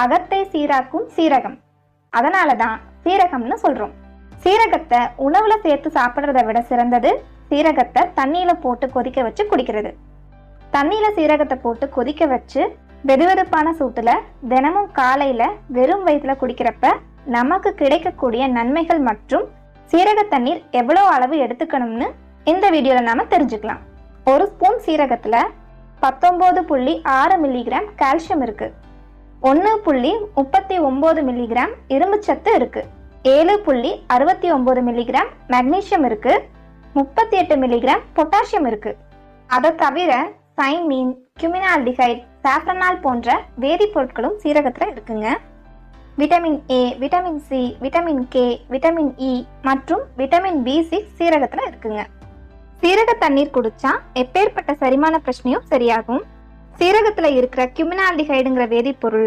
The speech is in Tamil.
அகத்தை சீராக்கும் சீரகம். அதனால தான் சீரகம்னு சொல்றோம். சீரகத்தை உணவுல சேர்த்து சாப்பிட்றத விட சிறந்தது சீரகத்தை தண்ணியில போட்டு கொதிக்க வச்சு குடிக்கிறது. தண்ணியில சீரகத்தை போட்டு கொதிக்க வச்சு வெதுவெதுப்பான சூட்டுல தினமும் காலையில வெறும் வயிற்றுல குடிக்கிறப்ப நமக்கு கிடைக்கக்கூடிய நன்மைகள் மற்றும் சீரக தண்ணீர் எவ்வளோ அளவு எடுத்துக்கணும்னு இந்த வீடியோல நாம தெரிஞ்சுக்கலாம். ஒரு ஸ்பூன் சீரகத்துல பத்தொன்பது புள்ளி ஆறு மில்லிகிராம் கால்சியம் இருக்கு. ஒன்று புள்ளி முப்பத்தி ஒம்பது மில்லிகிராம் இரும்புச்சத்து இருக்கு. ஏழு புள்ளி அறுபத்தி ஒம்பது மில்லிகிராம் மெக்னீஷியம் இருக்கு. முப்பத்தி எட்டு மில்லிகிராம் பொட்டாசியம் இருக்கு. அதை தவிர சைமீன் கியூமினால்டிஹைட் சாஃப்ரனால் போன்ற வேதிப்பொருட்களும் சீரகத்தில் இருக்குங்க. Vitamin A vitamin C vitamin K vitamin E மற்றும் விட்டமின் பி சிக்ஸ் சீரகத்தில் இருக்குங்க. சீரக தண்ணீர் குடிச்சா எப்பேற்பட்ட சரிமான பிரச்சனையும் சரியாகும். சீரகத்தில் இருக்கிற கியூமினால்டிஹைடுங்கிற வேதிப்பொருள்